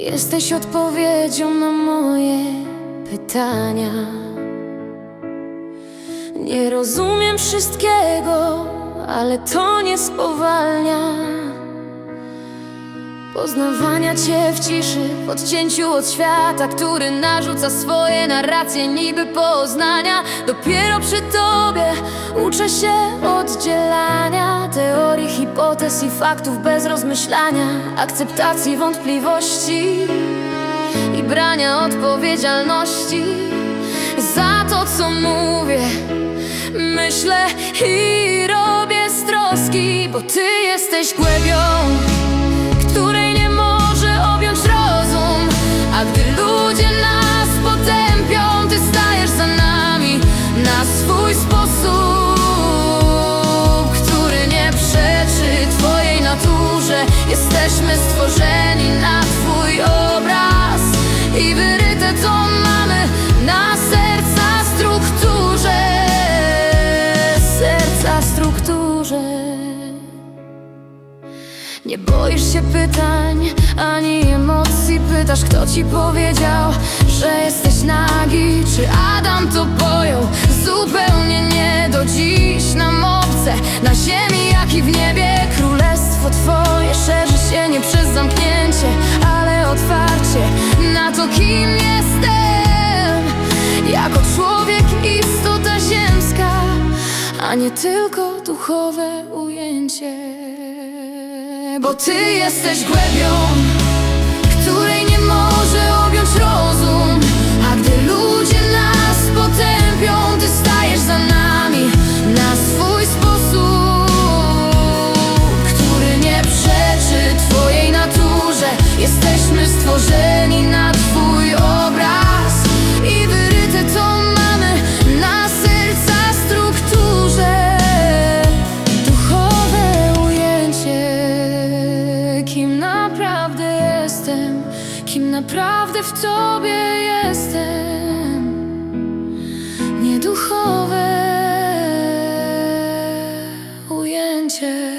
Jesteś odpowiedzią na moje pytania. Nie rozumiem wszystkiego, ale to nie spowalnia poznawania Cię w ciszy, w odcięciu od świata, który narzuca swoje narracje niby poznania. Dopiero przy Tobie uczę się oddzielania hipotez i faktów bez rozmyślania, akceptacji wątpliwości i brania odpowiedzialności za to, co mówię. Myślę i robię z troski, bo Ty jesteś głębią nie boisz się pytań, ani emocji. Pytasz, kto ci powiedział, że jesteś nagi? Czy Adam to pojął? Zupełnie nie do dziś. Nam obce Na ziemi, jak i w niebie. Królestwo twoje szerzy się nie przez zamknięcie Ale otwarcie na to, kim jestem. Jako człowiek, istota ziemska A nie tylko duchowe ujęcie bo ty jesteś głębią, Naprawdę w Tobie jestem Nieduchowe ujęcie.